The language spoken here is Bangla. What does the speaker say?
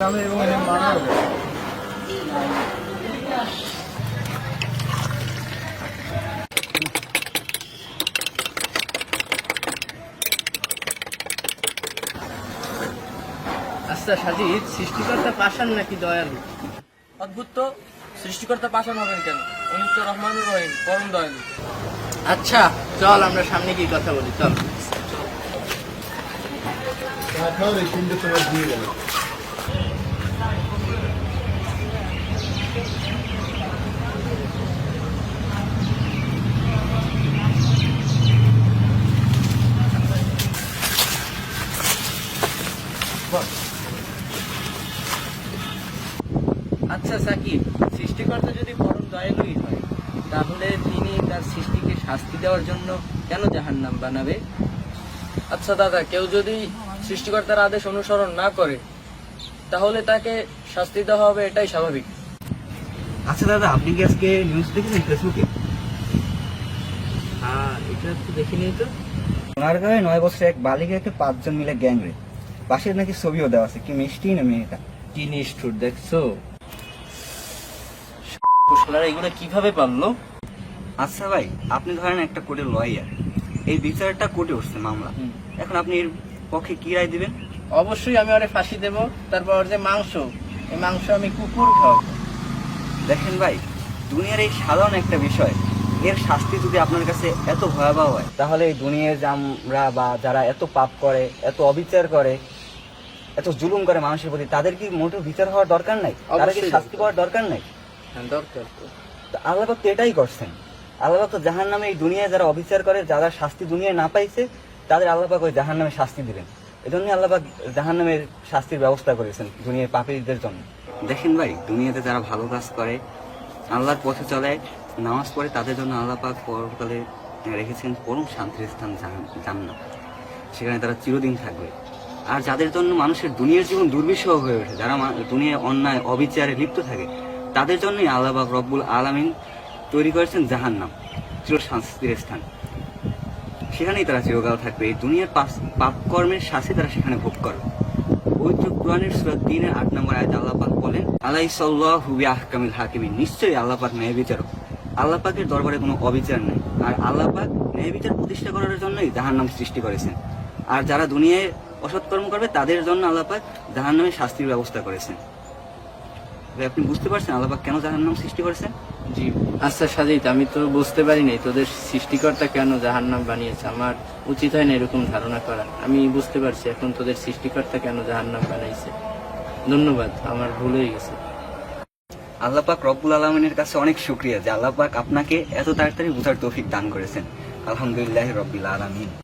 এবং আচ্ছা সাজিদ সৃষ্টিকর্তা পাষাণ নাকি দয়ালু? অদ্ভুত তো। সৃষ্টিকর্তা পাষাণ হবেন কেন? উনি তো রহমান রহিম পরম দয়ালু। আচ্ছা চল আমরা সামনে গিয়ে কথা বলি চল। দিয়ে গেল। আচ্ছা সাকিব সৃষ্টিকর্তা যদি পরম দয়ালুই হয় তাহলে তিনি তার সৃষ্টিকে শাস্তি দেওয়ার জন্য কেন জাহান নাম বানাবে? আচ্ছা দাদা কেউ যদি সৃষ্টিকর্তার আদেশ অনুসরণ না করে তাহলে তাকে শাস্তি দেওয়া হবে এটাই স্বাভাবিক। আচ্ছা দাদা আপনি কি আজকে নিউজ দেখেছেন ফেসবুকে আর এটা তো দেখিনি তো। ওনার সোনারগাঁয়ে নয় বছর এক বালিকাকে পাঁচজন মিলে গ্যাং রে পাশের নাকি ছবিও দেওয়া আছে। কি মিষ্টি না মেয়েটা? কি নিষ্ঠুর দেখছ? কুশলারা এগুলো কীভাবে পারল আচ্ছা ভাই আপনি ধরেন একটা কোর্টের লয়ার এই বিচারটা কোর্টে উঠছে মামলা। এখন আপনি এর পক্ষে কি রায় দিবেন? অবশ্যই আমি ওরে ফাঁসি দেব। তারপর ওর যে মাংস এই মাংস আমি কুকুর খাওয়াবো। দেখেন ভাই দুনিয়ার এই সাধারণ একটা বিষয় এর শাস্তি যদি আপনার কাছে এত ভয়াবহ হয় তাহলে এই দুনিয়ার যে আমরা বা যারা এত পাপ করে এত অবিচার করে এত জুলুম করে মানুষের প্রতি তাদের কি মোটেও বিচার হওয়ার দরকার নাই? তারা কি শাস্তি পাওয়ার দরকার নাই? হ্যাঁ দরকার আল্লাহ তো এটাই করছেন। আল্লাহ তো জাহান নামে এই দুনিয়ায় যারা অবিচার করে যারা শাস্তি দুনিয়ায় না পাইছে তাদের আল্লাহপাক ওই জাহান নামে শাস্তি দিবেন। এজন্য আল্লাহ পাক জাহান নামের শাস্তির ব্যবস্থা করেছেন দুনিয়ার পাপীদের জন্য। দেখেন ভাই দুনিয়াতে যারা ভালো কাজ করে আল্লাহর পথে চলে নামাজ পড়ে তাদের জন্য আল্লাহ পাক পরকালে রেখেছেন পরম শান্তির স্থান জান্নাত। সেখানে তারা চিরদিন থাকবে। আর যাদের জন্য মানুষের দুনিয়ার জীবন দুর্বিষহ হয়ে ওঠে, যারা দুনিয়ায় অন্যায়, অবিচারে লিপ্ত থাকে, তাদের জন্যই আল্লাহ পাক রব্বুল আলামিন তৈরি করেছেন জাহান্নাম চির শান্তির স্থান। সেখানেই তারা চিরকাল থাকবে। এই দুনিয়ার পাপ- পাপ কর্মের শাস্তি তারা সেখানে ভোগ করবে পবিত্র কোরআনের সুরাত তিনের আট নম্বর আয়াত আল্লাহ পাক বলেন আলাই সাল্লাহু বিআহকামিল হাকিমিন। নিশ্চয়ই আল্লাহ পাক ন্যায় বিচারক। আল্লাহ পাকের দরবারে কোনো অবিচার নেই। আর আল্লাহ পাক ন্যায় বিচার প্রতিষ্ঠা করার জন্যই জাহান্নাম সৃষ্টি করেছেন। আর যারা দুনিয়ায় অসৎকর্ম করবে তাদের জন্য আল্লাহ পাক জাহান্নামের শাস্তির ব্যবস্থা করেছেন। আপনি বুঝতে পারছেন আল্লাহ পাক কেন জাহান্নাম সৃষ্টি করেছেন? জি। আচ্ছা সাজিদ আমি তো বুঝতে পারি নাই তোদের সৃষ্টিকর্তা কেন জাহান্নাম বানিয়েছে? আমার উচিত হয় না এরকম ধারণা করা আমি বুঝতে পারছি এখন তোদের সৃষ্টিকর্তা কেন জাহান্নাম বানাইছে। ধন্যবাদ আমার ভুল হয়ে গেছে। আল্লাহ পাক রব্বুল আলমিনের কাছে অনেক শুক্রিয়া যে আল্লাহ পাক আপনাকে এত তাড়াতাড়ি বোঝার তৌফিক দান করেছেন। আলহামদুলিল্লাহ রব্বিল আলমিন।